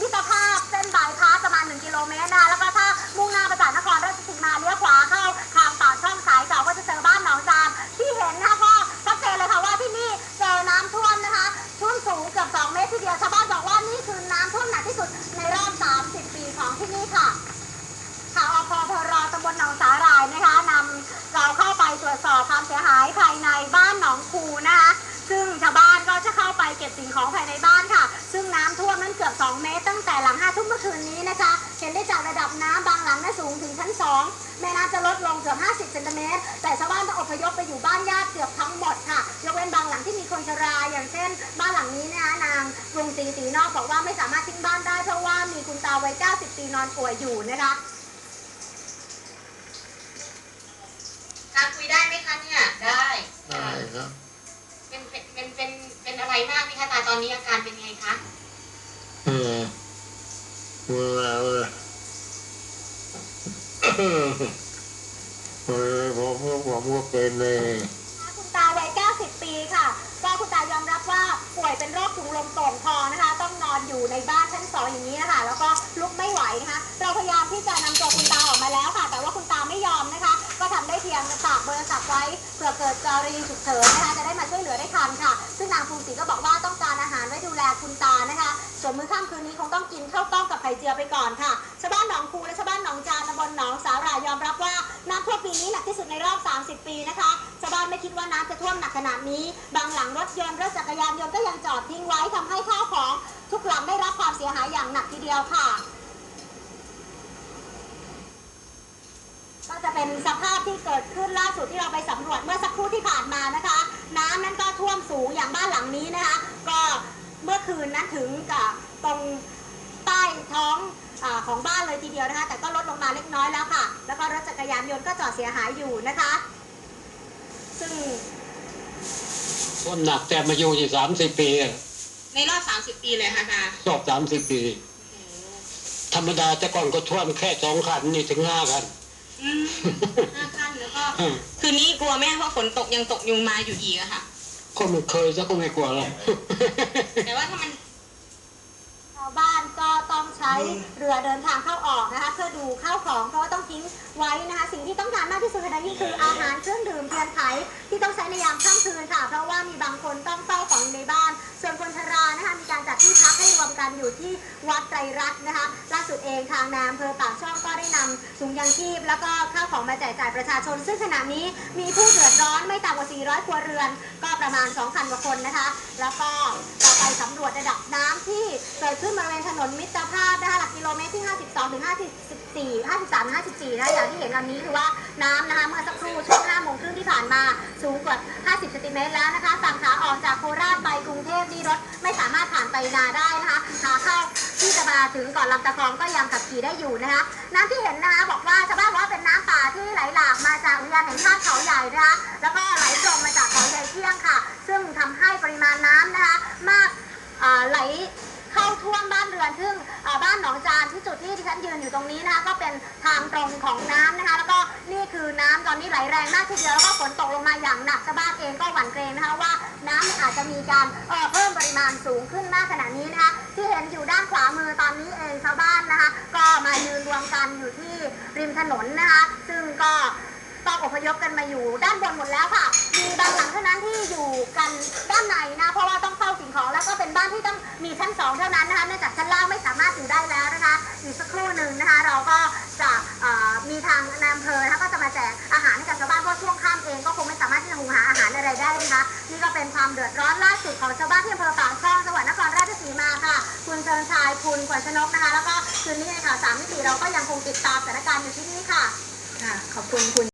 มิตรภาพเส้นบายพาสประมาณ 1 กิโลเมตรนะคะแล้วก็ถ้ามุ่งหน้าไปจากนครราชสีมาเลี้ยวขวาเข้าทางปากช่องสายสองก็จะเจอบ้านหนองจานที่เห็นนะคะก็ชัดเจนเลยค่ะว่าที่นี่เจอน้ำท่วมนะคะท่วมสูงเกือบ 2 เมตรทีเดียวชาวบ้านบอกว่านี่คือน้ำท่วมหนักที่สุดในรอบ 30 ปีของที่นี่ค่ะข่าวอพพรตำบลหนองสาหร่ายนะคะนำเราเข้าไปตรวจสอบความเสียหายภายในบ้านหนองคูนะคะซึ่งชาวบ้านก็จะเข้าไปเก็บสิ่งของภายในบ้าน ซึ่งน้ำท่วมนั้นเกือบ 2 เมตร ตั้งแต่หลัง5ทุ่มเมื่อคืนนี้นะคะ เห็นได้จากระดับน้ำบางหลังน่ะสูงถึงชั้น 2 แม่น้ำจะลดลงเกือบ 50เซนติเมตร แต่ชาวบ้านต้องอพยพไปอยู่บ้านญาติเกือบทั้งหมดค่ะ ยกเว้นบางหลังที่มีคนชรา อย่างเช่น บ้านหลังนี้นะคะนางกรุงศรีศรีนอกบอกว่าไม่สามารถทิ้งบ้านได้เพราะว่ามีคุณตาวัย 90 ปีนอนป่วยอยู่นะคะการคุยได้ไหมคะเนี่ย ได้ ได้ครับเป็นเป็น ไรมากไหมคะตาตอนนี้อาการเป็นไงคะเออเวลาเวลาเออผมก็ผมก็เป็นเลยคุณตาวัย90 ปีค่ะ ก็คุณตายอมรับว่าป่วยเป็นโรคถุงลมโป่งพองนะคะ ต้องนอนอยู่ในบ้านชั้นสองอย่างนี้นะคะ แล้วก็ลุกไม่ไหวนะคะ เราพยายามที่จะนำตัวคุณตาออกมาแล้วค่ะ แต่ว่าคุณตาไม่ยอม บอร์ศัพท์ไว้เผื่อเกิดกรณีฉุกเฉินนะคะจะได้มาช่วยเหลือได้ทันค่ะ ซึ่งนางภูศรีก็บอกว่าต้องการอาหารไว้ดูแลคุณตานะคะ ส่วนมื้อค่ำคืนนี้คงต้องกินข้าวต้มกับไข่เจียวไปก่อนค่ะชาวบ้านหนองคูและชาวบ้านหนองจานตำบลหนองสาหร่ายยอมรับว่าน้ำท่วมปีนี้หนักที่สุดในรอบ 30 ปีนะคะชาวบ้านไม่คิดว่าน้ำจะท่วมหนักขนาดนี้ บางหลังรถยนต์รถจักรยานยนต์ก็ยังจอดทิ้งไว้ทำให้ข้าวของทุกหลังได้รับความเสียหายอย่างหนักทีเดียวค่ะ ก็จะ เป็นสภาพที่เกิดขึ้นล่าสุดที่เราไปสำรวจเมื่อสักครู่ที่ผ่านมานะคะ น้ำนั้นก็ท่วมสูงอย่างบ้านหลังนี้นะคะ ก็เมื่อคืนนั้นถึงกับตรงใต้ท้องอาของบ้านเลยทีเดียวนะคะ แต่ก็ลดลงมาเล็กน้อยแล้วค่ะ แล้วก็รถจักรยานยนต์ก็จอดเสียหายอยู่นะคะ ซึ่งท่วมหนักแต่มาอยู่ที่สามสิบปีอะในรอบ30ปีเลยค่ะตาจบสามสิบปี ธรรมดาแต่ก่อนก็ท่วมแค่สองคันนี่ถึงห้าคัน อืมห้าขั้นแล้วก็ อืม คืนนี้กลัวไหมคะเพราะฝนตกยังตกยุงมาอยู่อีกอะค่ะ ก็ไม่เคยซะก็ไม่กลัวหรอก แต่ว่าถ้ามัน ชาวบ้านก็ต้องใช้เรือเดินทางเข้าออกนะคะเพื่อดูข้าวของเพราะว่าต้องทิ้งไว้นะคะ สิ่งที่ต้องการมากที่สุดขณะนี้คืออาหารเครื่องดื่มเทียนไขที่ต้องใช้ในยามค่ำคืนค่ะ เพราะว่ามีบางคนต้องเฝ้าของอยู่ในบ้าน ส่วนคนชรานะคะมีการจัดที่พักให้รวม กันอยู่ที่วัดไตรรัตน์นะคะ ล่าสุดเองทางนายอำเภอปากช่องก็ได้นำถุงยางชีพ แล้วก็ข้าวของมาแจกจ่ายประชาชน ซึ่งขณะนี้มีผู้เดือดร้อนไม่ต่ำกว่า 400 ครัวเรือน ก็ประมาณ 2,000 กว่าคนนะคะ แล้วก็เราไปสำรวจระดับน้ำที่เกิดขึ้นบริเวณถนนมิตรภาพนะคะหลักกิโลเมตรที่ 52ถึง54 53 54นะคะอย่างที่เห็นตอนนี้คือว่าน้ำนะคะเมื่อสักครู่ช่วง5โมงครึ่งที่ผ่านมา สูงกว่า 50เซนติเมตรแล้วนะคะ ฝั่งขาออกจากโคราชไปกรุงเทพนี่รถไม่สามารถผ่านไปนาได้นะคะขาเข้าที่จะมาถึงก่อนลำตะคองก็ยังขับขี่ได้อยู่นะคะ น้ำที่เห็นนะคะบอกว่าชาวบ้านบอกว่าเป็นน้ำป่าที่ไหลหลากมาจากอุทยานแห่งชาติเขาใหญ่นะคะ แล้วก็ไหลตรงมาจากเขาใหญ่เที่ยงค่ะ ซึ่งทำให้ปริมาณน้ำนะคะ มากไหล เข้าท่วมบ้านเรือนซึ่งบ้านหนองจานที่จุดที่ที่ฉันยืนอยู่ตรงนี้นะคะก็เป็นทางตรงของน้ำนะคะ แล้วก็นี่คือน้ำตอนนี้ไหลแรงมากทีเดียวแล้วก็ฝนตกลงมาอย่างหนักชาวบ้านเองก็หวั่นเกรงนะคะว่าน้ำอาจจะมีการเพิ่มปริมาณสูงขึ้นมากขนาดนี้นะคะที่เห็นอยู่ด้านขวามือตอนนี้เองชาวบ้านนะคะ ก็มายืนรวมกันอยู่ที่ริมถนนนะคะซึ่งก็ต้องอพยพกันมาอยู่ด้านบนหมดแล้วค่ะ มีบางหลังเท่านั้นที่อยู่กันด้านในนะ เพราะว่าต้องเฝ้า นสองเท่านั้นนะคะเนื่องจากชั้นล่างไม่สามารถอยู่ได้แล้วนะคะอีกสักครู่หนึ่งนะคะ เราก็จะมีทางนายอำเภอนะคะก็จะมาแจกอาหารให้กับชาวบ้านเพราะช่วงค่ำเองก็คงไม่สามารถที่จะหุงหาอาหารอะไรได้นะคะนี่ก็เป็นความเดือดร้อนล่าสุดของชาวบ้านที่อำเภอปากช่องจังหวัดนครราชสีมาค่ะ คุณเชิญชายคุณขวัญชนกนะคะ แล้วก็คืนนี้ในข่าวสามมิติเราก็ยังคงติดตามสถานการณ์อยู่ที่นี่ค่ะค่ะขอบคุณคุณ